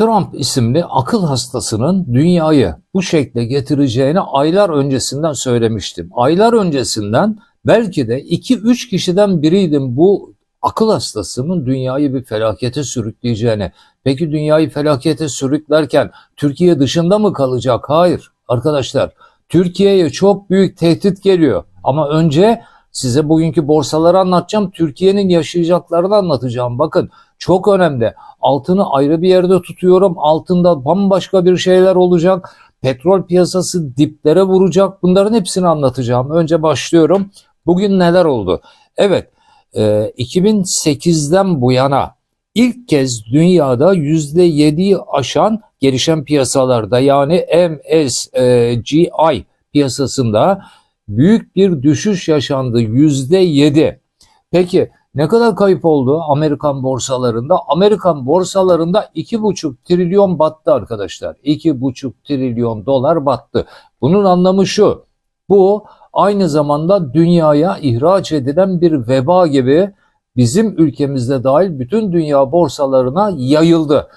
Trump isimli akıl hastasının dünyayı bu şekle getireceğini aylar öncesinden söylemiştim. Aylar öncesinden belki de 2-3 kişiden biriydim bu akıl hastasının dünyayı bir felakete sürükleyeceğini. Peki dünyayı felakete sürüklerken Türkiye dışında mı kalacak? Hayır arkadaşlar. Türkiye'ye çok büyük tehdit geliyor. Ama önce size bugünkü borsaları anlatacağım. Türkiye'nin yaşayacaklarını anlatacağım. Bakın çok önemli. Altını ayrı bir yerde tutuyorum. Altında bambaşka bir şeyler olacak. Petrol piyasası diplere vuracak. Bunların hepsini anlatacağım. Önce başlıyorum. Bugün neler oldu? Evet, e, 2008'den bu yana ilk kez dünyada %7'yi aşan gelişen piyasalarda yani MSCI piyasasında büyük bir düşüş yaşandı. %7. Peki ne kadar kayıp oldu Amerikan borsalarında? Amerikan borsalarında 2,5 trilyon battı arkadaşlar. 2,5 trilyon dolar battı. Bunun anlamı şu. Bu aynı zamanda dünyaya ihraç edilen bir veba gibi bizim ülkemizde dahil bütün dünya borsalarına yayıldı.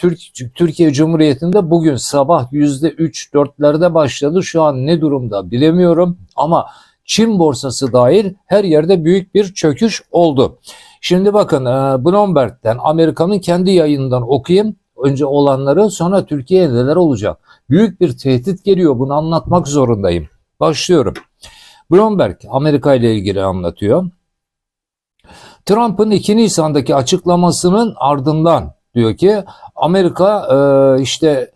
Türk, Türkiye Cumhuriyeti'nde bugün sabah %3-4'lerde başladı. Şu an ne durumda bilemiyorum ama Çin borsası dahil her yerde büyük bir çöküş oldu. Şimdi bakın e, Bloomberg'den Amerika'nın kendi yayınından okuyayım. Önce olanları sonra Türkiye'ye neler olacak? Büyük bir tehdit geliyor bunu anlatmak zorundayım. Başlıyorum. Bloomberg Amerika ile ilgili anlatıyor. Trump'ın 2 Nisan'daki açıklamasının ardından diyor ki Amerika e, işte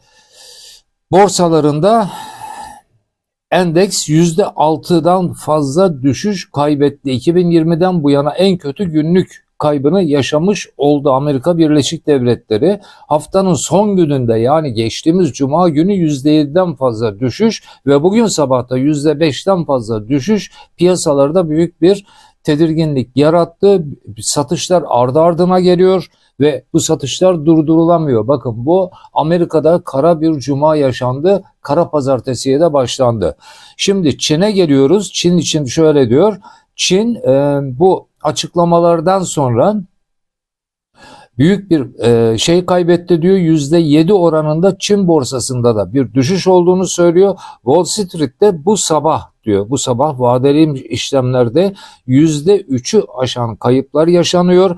borsalarında endeks %6'dan fazla düşüş kaybetti. 2020'den bu yana en kötü günlük kaybını yaşamış oldu Amerika Birleşik Devletleri. Haftanın son gününde yani geçtiğimiz cuma günü %7'den fazla düşüş ve bugün sabahta %5'ten fazla düşüş piyasalarda büyük bir tedirginlik yarattı. Satışlar ardı ardına geliyor ve bu satışlar durdurulamıyor. Bakın bu Amerika'da kara bir cuma yaşandı. Kara pazartesiye de başlandı. Şimdi Çin'e geliyoruz. Çin için şöyle diyor. Çin e, bu açıklamalardan sonra büyük bir e, şey kaybetti diyor. %7 oranında Çin borsasında da bir düşüş olduğunu söylüyor. Wall Street'te bu sabah diyor. Bu sabah vadeli işlemlerde %3'ü aşan kayıplar yaşanıyor.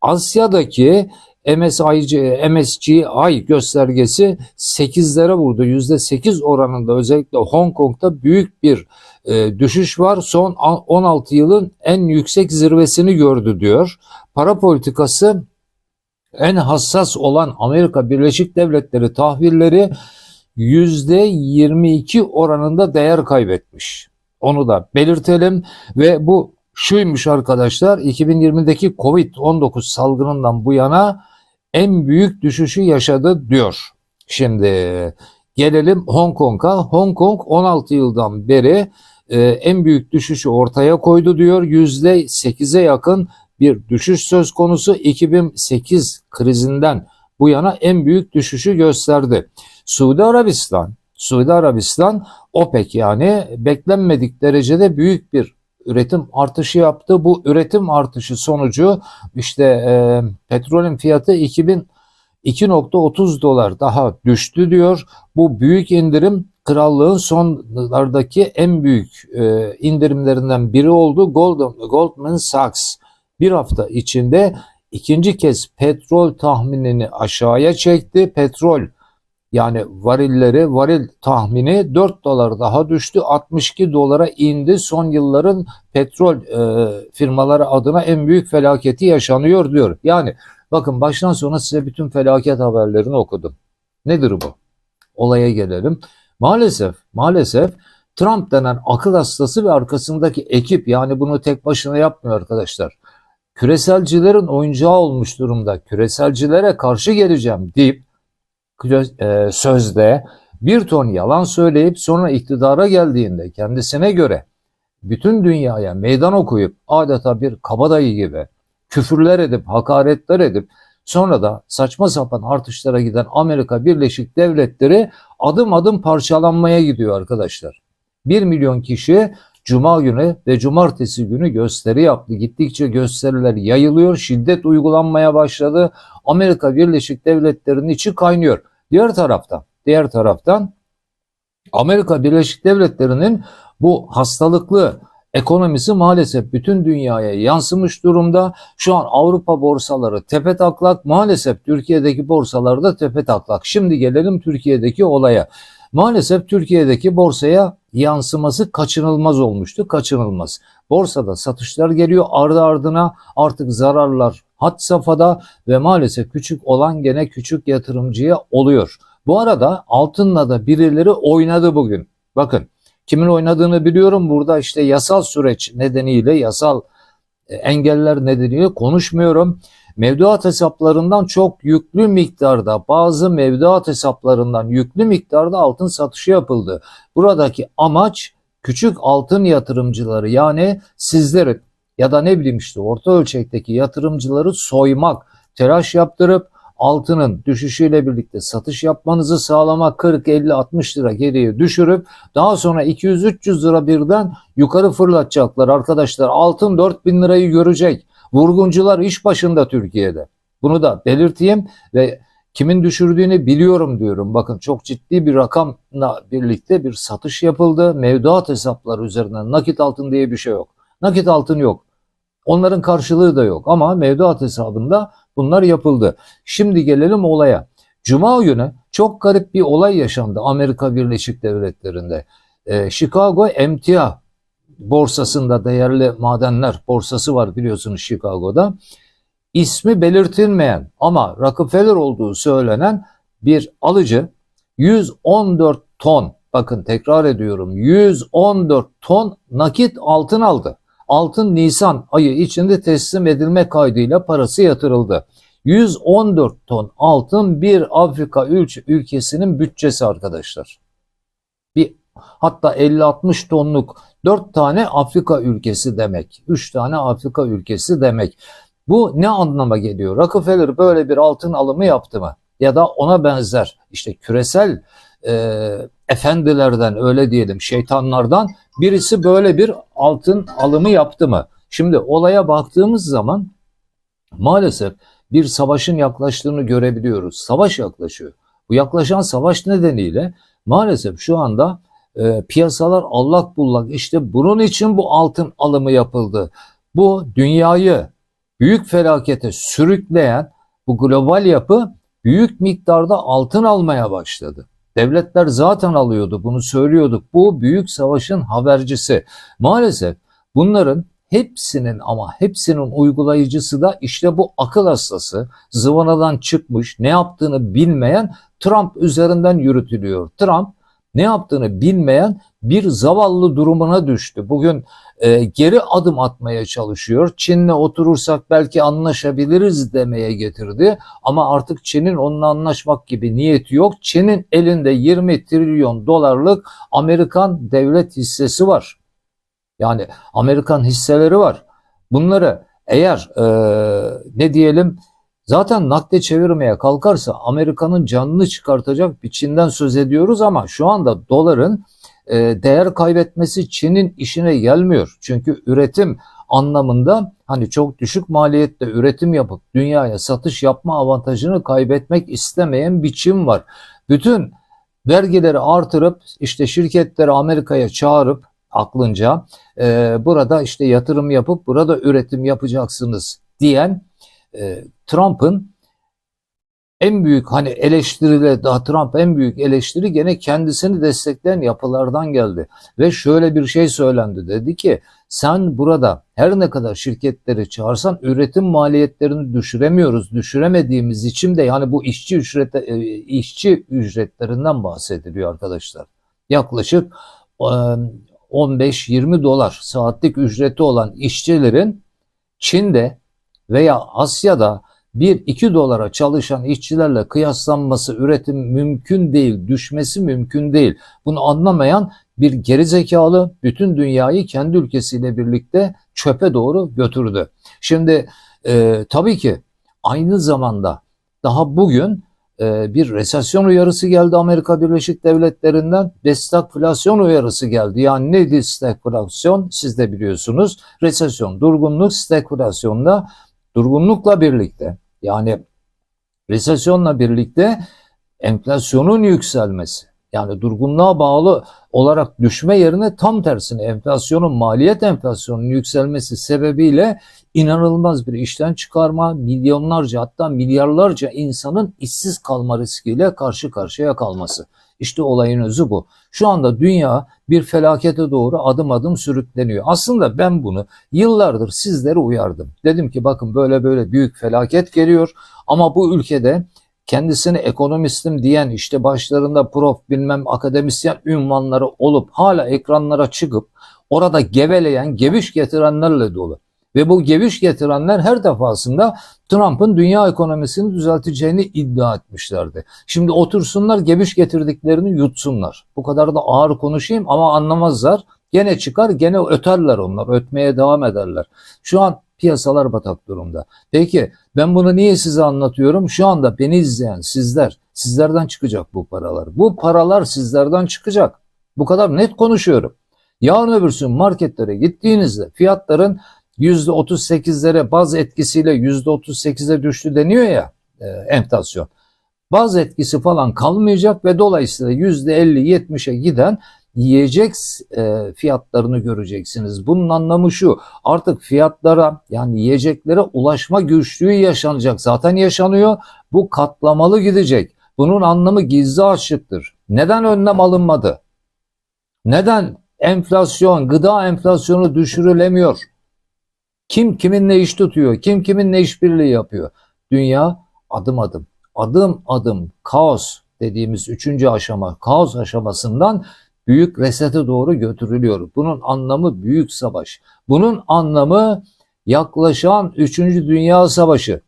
Asya'daki MSI, MSCI göstergesi 8'lere vurdu. %8 oranında özellikle Hong Kong'da büyük bir e, düşüş var. Son 16 yılın en yüksek zirvesini gördü diyor. Para politikası en hassas olan Amerika Birleşik Devletleri tahvilleri %22 oranında değer kaybetmiş. Onu da belirtelim ve bu şuymuş arkadaşlar 2020'deki Covid-19 salgınından bu yana en büyük düşüşü yaşadı diyor. Şimdi gelelim Hong Kong'a. Hong Kong 16 yıldan beri e, en büyük düşüşü ortaya koydu diyor. %8'e yakın bir düşüş söz konusu 2008 krizinden bu yana en büyük düşüşü gösterdi. Suudi Arabistan, Suudi Arabistan OPEC yani beklenmedik derecede büyük bir üretim artışı yaptı. Bu üretim artışı sonucu işte e, petrolün fiyatı 2000 2.30 dolar daha düştü diyor. Bu büyük indirim krallığın sonlardaki en büyük e, indirimlerinden biri oldu. Goldman, Goldman Sachs bir hafta içinde ikinci kez petrol tahminini aşağıya çekti. Petrol yani varilleri, varil tahmini 4 dolar daha düştü. 62 dolara indi. Son yılların petrol e, firmaları adına en büyük felaketi yaşanıyor diyor. Yani bakın baştan sona size bütün felaket haberlerini okudum. Nedir bu? Olaya gelelim. Maalesef, maalesef Trump denen akıl hastası ve arkasındaki ekip yani bunu tek başına yapmıyor arkadaşlar. Küreselcilerin oyuncağı olmuş durumda. Küreselcilere karşı geleceğim deyip sözde bir ton yalan söyleyip sonra iktidara geldiğinde kendisine göre bütün dünyaya meydan okuyup adeta bir kabadayı gibi küfürler edip hakaretler edip sonra da saçma sapan artışlara giden Amerika Birleşik Devletleri adım adım parçalanmaya gidiyor arkadaşlar. 1 milyon kişi Cuma günü ve cumartesi günü gösteri yaptı. Gittikçe gösteriler yayılıyor, şiddet uygulanmaya başladı. Amerika Birleşik Devletleri'nin içi kaynıyor. Diğer taraftan, diğer taraftan Amerika Birleşik Devletleri'nin bu hastalıklı ekonomisi maalesef bütün dünyaya yansımış durumda. Şu an Avrupa borsaları tepe taklak, maalesef Türkiye'deki borsalar da tepe taklak. Şimdi gelelim Türkiye'deki olaya. Maalesef Türkiye'deki borsaya yansıması kaçınılmaz olmuştu, kaçınılmaz. Borsada satışlar geliyor ardı ardına artık zararlar had safhada ve maalesef küçük olan gene küçük yatırımcıya oluyor. Bu arada altınla da birileri oynadı bugün. Bakın kimin oynadığını biliyorum. Burada işte yasal süreç nedeniyle, yasal e, engeller nedeniyle konuşmuyorum. Mevduat hesaplarından çok yüklü miktarda, bazı mevduat hesaplarından yüklü miktarda altın satışı yapıldı. Buradaki amaç küçük altın yatırımcıları yani sizleri ya da ne bileyim işte orta ölçekteki yatırımcıları soymak, telaş yaptırıp altının düşüşüyle birlikte satış yapmanızı sağlamak 40 50 60 lira geriye düşürüp daha sonra 200 300 lira birden yukarı fırlatacaklar arkadaşlar. Altın 4000 lirayı görecek. Vurguncular iş başında Türkiye'de. Bunu da belirteyim ve kimin düşürdüğünü biliyorum diyorum. Bakın çok ciddi bir rakamla birlikte bir satış yapıldı. Mevduat hesapları üzerinden nakit altın diye bir şey yok. Nakit altın yok. Onların karşılığı da yok ama mevduat hesabında bunlar yapıldı. Şimdi gelelim olaya. Cuma günü çok garip bir olay yaşandı Amerika Birleşik Devletleri'nde. Ee, Chicago emtia borsasında değerli madenler borsası var biliyorsunuz Chicago'da. İsmi belirtilmeyen ama Rockefeller olduğu söylenen bir alıcı 114 ton bakın tekrar ediyorum 114 ton nakit altın aldı. Altın Nisan ayı içinde teslim edilme kaydıyla parası yatırıldı. 114 ton altın bir Afrika ülkesinin bütçesi arkadaşlar. Bir hatta 50-60 tonluk 4 tane Afrika ülkesi demek. 3 tane Afrika ülkesi demek. Bu ne anlama geliyor? Rockefeller böyle bir altın alımı yaptı mı? Ya da ona benzer işte küresel e, efendilerden öyle diyelim şeytanlardan birisi böyle bir altın alımı yaptı mı? Şimdi olaya baktığımız zaman maalesef bir savaşın yaklaştığını görebiliyoruz. Savaş yaklaşıyor. Bu yaklaşan savaş nedeniyle maalesef şu anda e, piyasalar allak bullak işte bunun için bu altın alımı yapıldı. Bu dünyayı büyük felakete sürükleyen bu global yapı büyük miktarda altın almaya başladı. Devletler zaten alıyordu bunu söylüyorduk. Bu büyük savaşın habercisi. Maalesef bunların hepsinin ama hepsinin uygulayıcısı da işte bu akıl hastası, zıvanadan çıkmış, ne yaptığını bilmeyen Trump üzerinden yürütülüyor. Trump ne yaptığını bilmeyen bir zavallı durumuna düştü. Bugün e, geri adım atmaya çalışıyor. Çin'le oturursak belki anlaşabiliriz demeye getirdi. Ama artık Çin'in onunla anlaşmak gibi niyeti yok. Çin'in elinde 20 trilyon dolarlık Amerikan devlet hissesi var. Yani Amerikan hisseleri var. Bunları eğer e, ne diyelim Zaten nakde çevirmeye kalkarsa Amerika'nın canını çıkartacak bir Çin'den söz ediyoruz ama şu anda doların e, değer kaybetmesi Çin'in işine gelmiyor. Çünkü üretim anlamında hani çok düşük maliyette üretim yapıp dünyaya satış yapma avantajını kaybetmek istemeyen bir Çin var. Bütün vergileri artırıp işte şirketleri Amerika'ya çağırıp aklınca e, burada işte yatırım yapıp burada üretim yapacaksınız diyen e, Trump'ın en büyük hani eleştirile daha Trump en büyük eleştiri gene kendisini destekleyen yapılardan geldi. Ve şöyle bir şey söylendi dedi ki sen burada her ne kadar şirketleri çağırsan üretim maliyetlerini düşüremiyoruz. Düşüremediğimiz için de yani bu işçi ücret e, işçi ücretlerinden bahsediliyor arkadaşlar. Yaklaşık 15-20 dolar saatlik ücreti olan işçilerin Çin'de veya Asya'da 1-2 dolara çalışan işçilerle kıyaslanması üretim mümkün değil, düşmesi mümkün değil. Bunu anlamayan bir gerizekalı bütün dünyayı kendi ülkesiyle birlikte çöpe doğru götürdü. Şimdi e, tabii ki aynı zamanda daha bugün e, bir resesyon uyarısı geldi Amerika Birleşik Devletleri'nden. Stagflasyon uyarısı geldi. Yani neydi stagflasyon? Siz de biliyorsunuz. Resesyon, durgunluk, stagflasyonda durgunlukla birlikte yani resesyonla birlikte enflasyonun yükselmesi. Yani durgunluğa bağlı olarak düşme yerine tam tersine enflasyonun maliyet enflasyonunun yükselmesi sebebiyle inanılmaz bir işten çıkarma, milyonlarca hatta milyarlarca insanın işsiz kalma riskiyle karşı karşıya kalması. İşte olayın özü bu. Şu anda dünya bir felakete doğru adım adım sürükleniyor. Aslında ben bunu yıllardır sizlere uyardım. Dedim ki bakın böyle böyle büyük felaket geliyor ama bu ülkede kendisini ekonomistim diyen işte başlarında prof bilmem akademisyen ünvanları olup hala ekranlara çıkıp orada geveleyen, geviş getirenlerle dolu. Ve bu geviş getirenler her defasında Trump'ın dünya ekonomisini düzelteceğini iddia etmişlerdi. Şimdi otursunlar geviş getirdiklerini yutsunlar. Bu kadar da ağır konuşayım ama anlamazlar. Gene çıkar gene öterler onlar. Ötmeye devam ederler. Şu an piyasalar batak durumda. Peki ben bunu niye size anlatıyorum? Şu anda beni izleyen sizler, sizlerden çıkacak bu paralar. Bu paralar sizlerden çıkacak. Bu kadar net konuşuyorum. Yarın öbürsün marketlere gittiğinizde fiyatların %38'lere baz etkisiyle %38'e düştü deniyor ya e, enflasyon. Baz etkisi falan kalmayacak ve dolayısıyla %50-70'e giden yiyecek e, fiyatlarını göreceksiniz. Bunun anlamı şu artık fiyatlara yani yiyeceklere ulaşma güçlüğü yaşanacak. Zaten yaşanıyor. Bu katlamalı gidecek. Bunun anlamı gizli açıktır. Neden önlem alınmadı? Neden enflasyon, gıda enflasyonu düşürülemiyor? Kim kiminle iş tutuyor? Kim kiminle işbirliği yapıyor? Dünya adım adım, adım adım kaos dediğimiz üçüncü aşama, kaos aşamasından büyük resete doğru götürülüyor. Bunun anlamı büyük savaş. Bunun anlamı yaklaşan 3. Dünya Savaşı.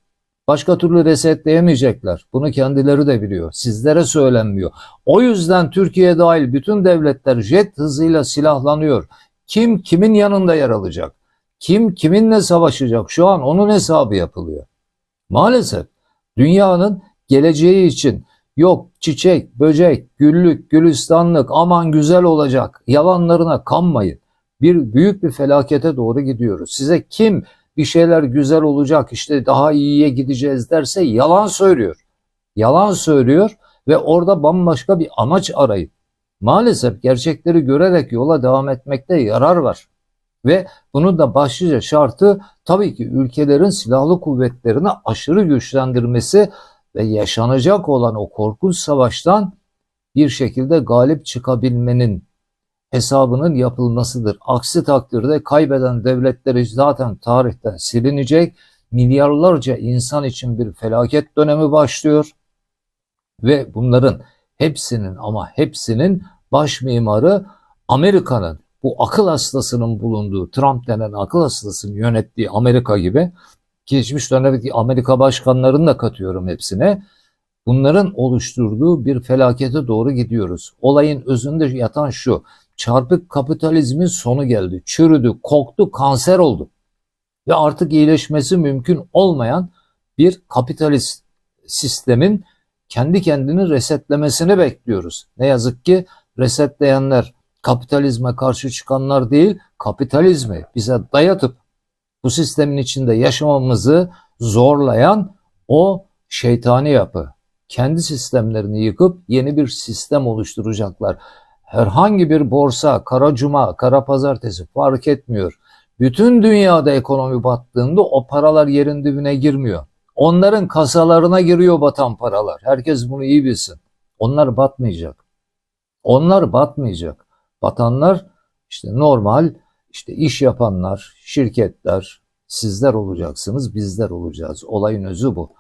Başka türlü resetleyemeyecekler. Bunu kendileri de biliyor. Sizlere söylenmiyor. O yüzden Türkiye dahil bütün devletler jet hızıyla silahlanıyor. Kim kimin yanında yer alacak? Kim kiminle savaşacak? Şu an onun hesabı yapılıyor. Maalesef dünyanın geleceği için Yok çiçek, böcek, güllük, gülistanlık aman güzel olacak yalanlarına kanmayın. Bir büyük bir felakete doğru gidiyoruz. Size kim bir şeyler güzel olacak işte daha iyiye gideceğiz derse yalan söylüyor. Yalan söylüyor ve orada bambaşka bir amaç arayın. Maalesef gerçekleri görerek yola devam etmekte yarar var. Ve bunun da başlıca şartı tabii ki ülkelerin silahlı kuvvetlerini aşırı güçlendirmesi ve yaşanacak olan o korkunç savaştan bir şekilde galip çıkabilmenin hesabının yapılmasıdır. Aksi takdirde kaybeden devletleri zaten tarihten silinecek, milyarlarca insan için bir felaket dönemi başlıyor ve bunların hepsinin ama hepsinin baş mimarı Amerika'nın bu akıl hastasının bulunduğu Trump denen akıl hastasının yönettiği Amerika gibi geçmiş dönemdeki Amerika başkanlarını da katıyorum hepsine. Bunların oluşturduğu bir felakete doğru gidiyoruz. Olayın özünde yatan şu. Çarpık kapitalizmin sonu geldi. Çürüdü, koktu, kanser oldu. Ve artık iyileşmesi mümkün olmayan bir kapitalist sistemin kendi kendini resetlemesini bekliyoruz. Ne yazık ki resetleyenler kapitalizme karşı çıkanlar değil, kapitalizmi bize dayatıp bu sistemin içinde yaşamamızı zorlayan o şeytani yapı. Kendi sistemlerini yıkıp yeni bir sistem oluşturacaklar. Herhangi bir borsa, kara cuma, kara pazartesi fark etmiyor. Bütün dünyada ekonomi battığında o paralar yerin dibine girmiyor. Onların kasalarına giriyor batan paralar. Herkes bunu iyi bilsin. Onlar batmayacak. Onlar batmayacak. Batanlar işte normal işte iş yapanlar, şirketler, sizler olacaksınız, bizler olacağız. Olayın özü bu.